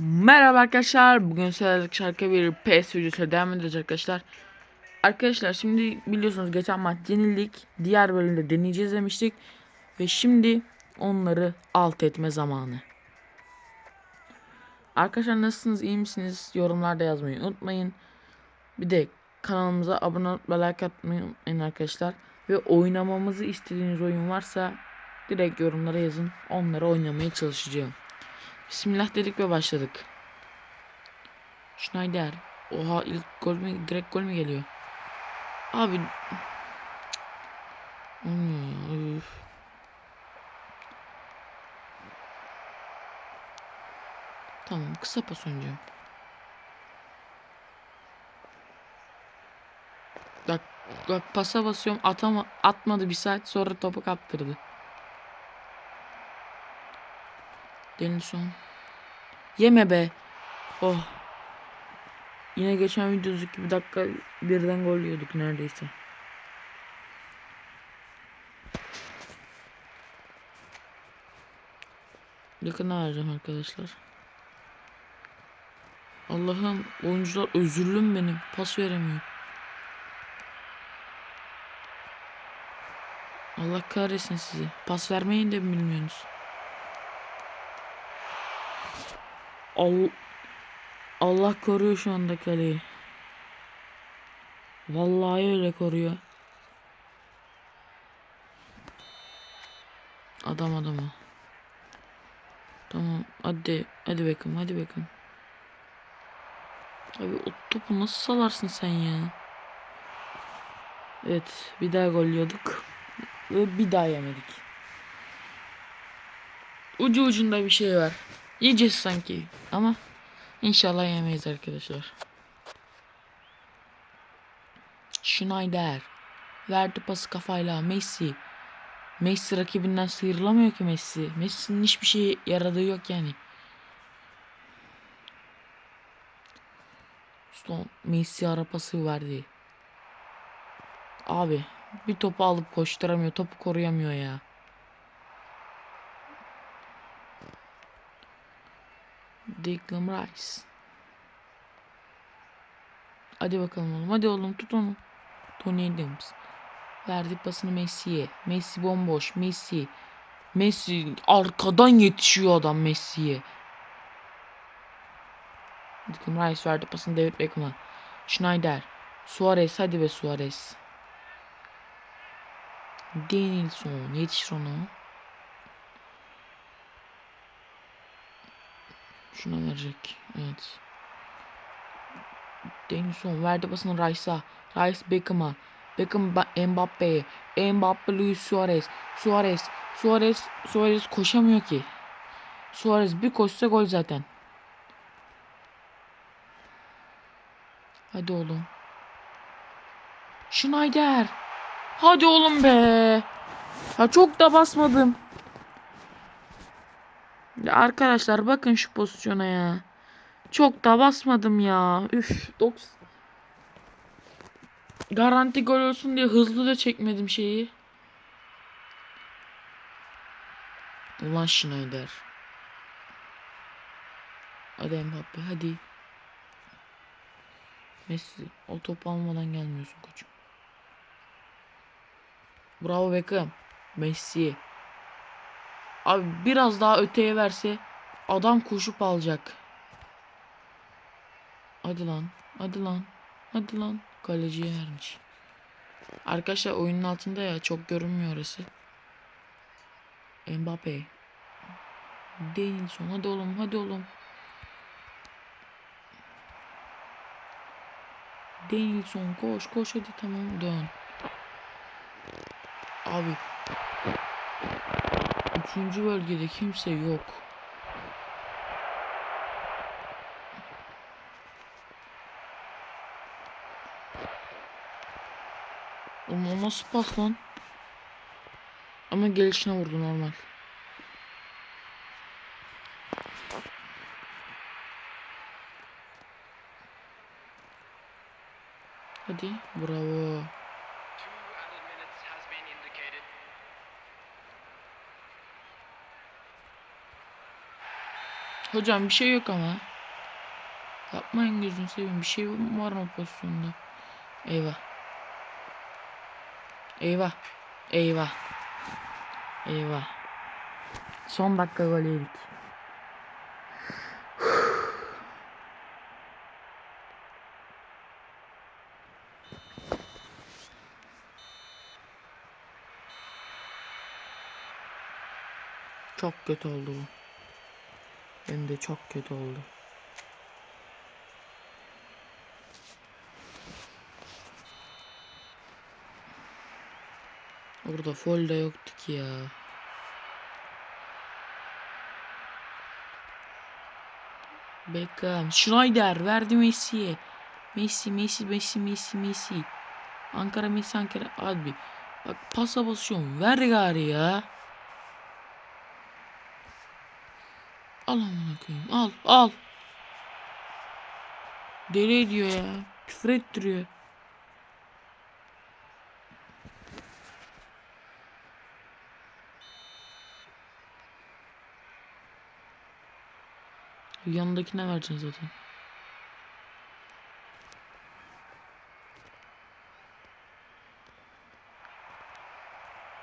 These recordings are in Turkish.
Merhaba arkadaşlar. Bugün sizlerle şarkı bir PS videosu devam edeceğiz arkadaşlar. Arkadaşlar şimdi biliyorsunuz geçen maç yenildik. Diğer bölümde deneyeceğiz demiştik. Ve şimdi onları alt etme zamanı. Arkadaşlar nasılsınız? iyi misiniz? Yorumlarda yazmayı unutmayın. Bir de kanalımıza abone olup like atmayı unutmayın arkadaşlar. Ve oynamamızı istediğiniz oyun varsa direkt yorumlara yazın. Onları oynamaya çalışacağım. Bismillah dedik ve başladık. Schneider. Oha ilk gol mü direkt gol mü geliyor? Abi. Tamam kısa pas oynayacağım. Bak, bak pasa basıyorum atama, atmadı bir saat sonra topu kaptırdı. Denilson. Yeme be. Oh. Yine geçen videodaki gibi dakika birden gol yiyorduk neredeyse. Yakına vereceğim arkadaşlar. Allah'ım oyuncular özürlüm benim. Pas veremiyor. Allah kahretsin sizi. Pas vermeyin de mi bilmiyorsunuz? Al Allah koruyor şu anda kaleyi. Vallahi öyle koruyor. Adam adama. Tamam hadi hadi Beckham hadi Beckham. Abi o topu nasıl salarsın sen ya? Evet bir daha gol yiyorduk. Ve bir daha yemedik. Ucu ucunda bir şey var. Yiyeceğiz sanki ama inşallah yemeyiz arkadaşlar. Schneider verdi pası kafayla Messi. Messi rakibinden sıyrılamıyor ki Messi. Messi'nin hiçbir şey yaradığı yok yani. Son Messi ara pası verdi. Abi bir topu alıp koşturamıyor. Topu koruyamıyor ya. Declan Rice. Hadi bakalım oğlum. Hadi oğlum tut onu. Tony Adams. Verdi pasını Messi'ye. Messi bomboş. Messi. Messi arkadan yetişiyor adam Messi'ye. Declan Rice verdi pasını David Beckham'a. Schneider. Suarez hadi be Suarez. Denilson yetişir ona. Şuna verecek. Evet. Denilson verdi pasını Rice'a. Rice Beckham'a. Beckham Ba- Mbappe'ye. Mbappe Luis Suarez. Suarez. Suarez. Suarez koşamıyor ki. Suarez bir koşsa gol zaten. Hadi oğlum. Schneider. Hadi oğlum be. Ya çok da basmadım. Arkadaşlar bakın şu pozisyona ya. Çok da basmadım ya. Üf. 90. Garanti gol olsun diye hızlı da çekmedim şeyi. Ulan Schneider. Hadi Mbappe hadi. Messi o topu almadan gelmiyorsun koçum. Bravo Beckham. Messi. Abi biraz daha öteye verse adam koşup alacak. Hadi lan. Hadi lan. Hadi lan. Kaleciye vermiş. Arkadaşlar oyunun altında ya çok görünmüyor orası. Mbappe. Denilson hadi oğlum hadi oğlum. Denilson koş koş hadi tamam dön. Abi. Üçüncü bölgede kimse yok. O nasıl pas lan? Ama gelişine vurdu normal. Hadi bravo. Hocam bir şey yok ama. Yapmayın gözünü seveyim. Bir şey var mı pozisyonda? Eyvah. Eyvah. Eyvah. Eyvah. Son dakika gol yedik. Çok kötü oldu bu. Hem de çok kötü oldu. Orada foul de yoktu ki ya. Beckham, Schneider verdi Messi'ye. Messi, Messi, Messi, Messi, Messi. Ankara Messi, Ankara abi. Bak pasa basıyorum. Ver gari ya. Al amına koyayım. Al, al. Deli ediyor ya. Küfür ettiriyor. Yanındakine vereceksin zaten.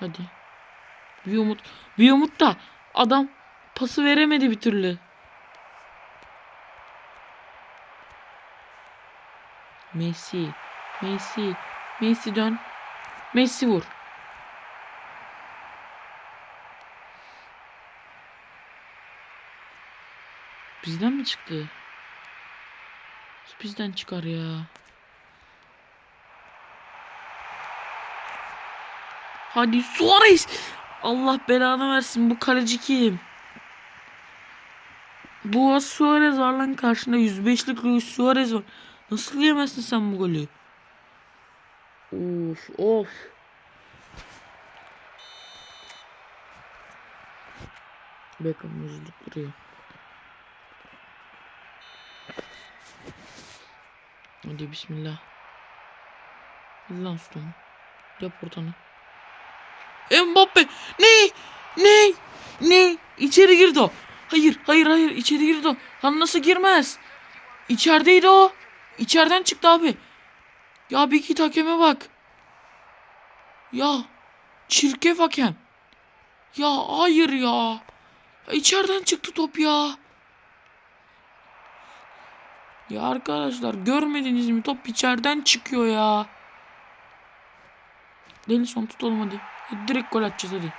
Hadi. Bir umut. Bir umut da adam pası veremedi bir türlü. Messi. Messi. Messi dön. Messi vur. Bizden mi çıktı? Bizden çıkar ya. Hadi Suarez. Allah belanı versin bu kaleci kim? Bu Suarez var lan karşında 105'lik Luis Suarez var. Nasıl yemezsin sen bu golü? Of of. Beckham üzüldük duruyor. Hadi bismillah. Hadi lan Stone. Yap ortanı. Mbappe. Ne? Ne? Ne? İçeri girdi o. Hayır, hayır, hayır. içeri girdi o. Lan nasıl girmez? İçerideydi o. İçeriden çıktı abi. Ya bir git hakeme bak. Ya. Çirkef hakem. Ya hayır ya. ya çıktı top ya. Ya arkadaşlar görmediniz mi? Top içeriden çıkıyor ya. Denilson tutalım hadi. Direkt gol atacağız hadi.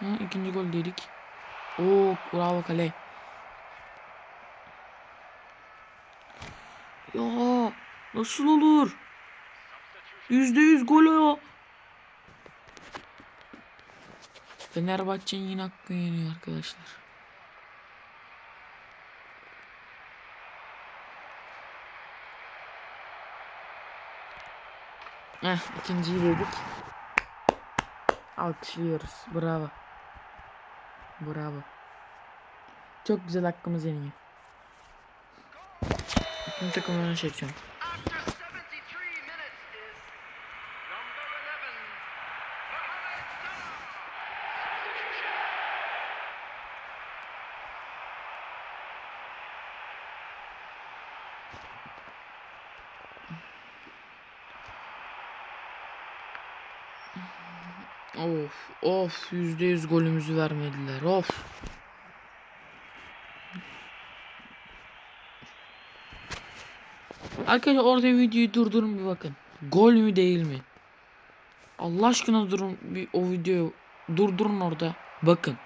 Ha, ikinci gol dedik. Oo bravo kale. Ya nasıl olur? Yüzde yüz gol o. Fenerbahçe'nin yine hakkı yeniyor arkadaşlar. Eh ikinciyi dedik. Alkışlıyoruz. Bravo. Bravo. Çok güzel hakkımız yeniyor. İkinci takımlarını çekeceğim. Of of yüzde yüz golümüzü vermediler of. Arkadaşlar orada videoyu durdurun bir bakın. Gol mü değil mi? Allah aşkına durun bir o videoyu durdurun orada. Bakın.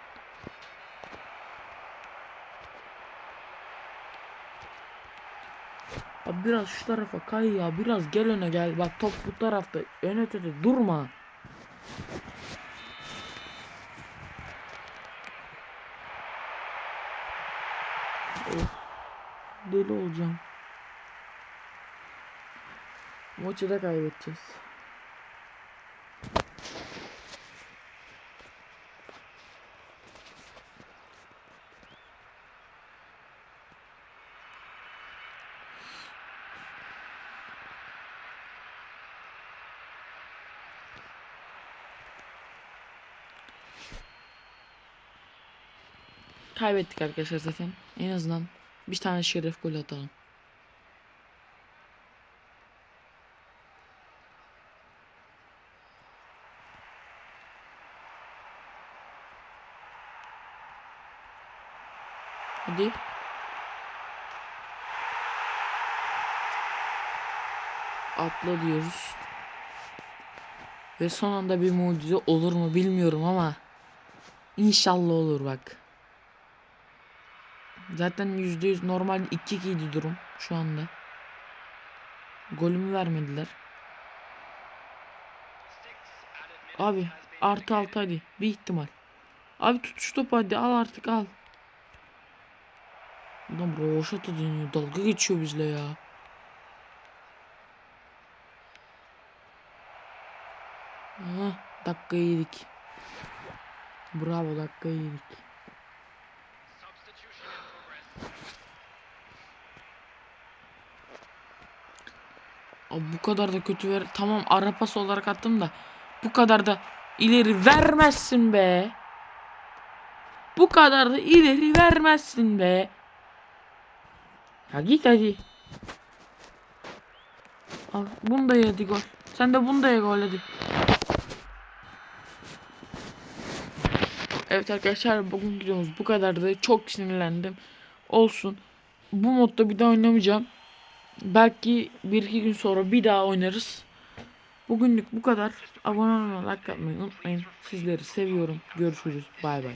Abi biraz şu tarafa kay ya. Biraz gel öne gel. Bak top bu tarafta. Ön ötede durma. Of. Deli olacağım. Maçı da kaybedeceğiz. Kaybettik arkadaşlar zaten. En azından Bir tane şeref gol atalım. Hadi. Atla diyoruz. Ve son anda bir mucize olur mu bilmiyorum ama inşallah olur bak. Zaten %100 normal 2-2 idi durum şu anda. Golümü vermediler. Abi artı altı hadi bir ihtimal. Abi tut şu topu hadi al artık al. Adam roşata dönüyor dalga geçiyor bizle ya. Aha, dakikayı yedik. Bravo dakikayı yedik. Abi bu kadar da kötü ver. Tamam ara pas olarak attım da bu kadar da ileri vermezsin be. Bu kadar da ileri vermezsin be. Ya git hadi. Al bunu da yedi gol. Sen de bunu da ye gol hadi. Evet arkadaşlar bugün videomuz bu kadardı. Çok sinirlendim. Olsun. Bu modda bir daha oynamayacağım. Belki bir iki gün sonra bir daha oynarız. Bugünlük bu kadar. Abone olmayı, like atmayı unutmayın. Sizleri seviyorum. Görüşürüz. Bay bay.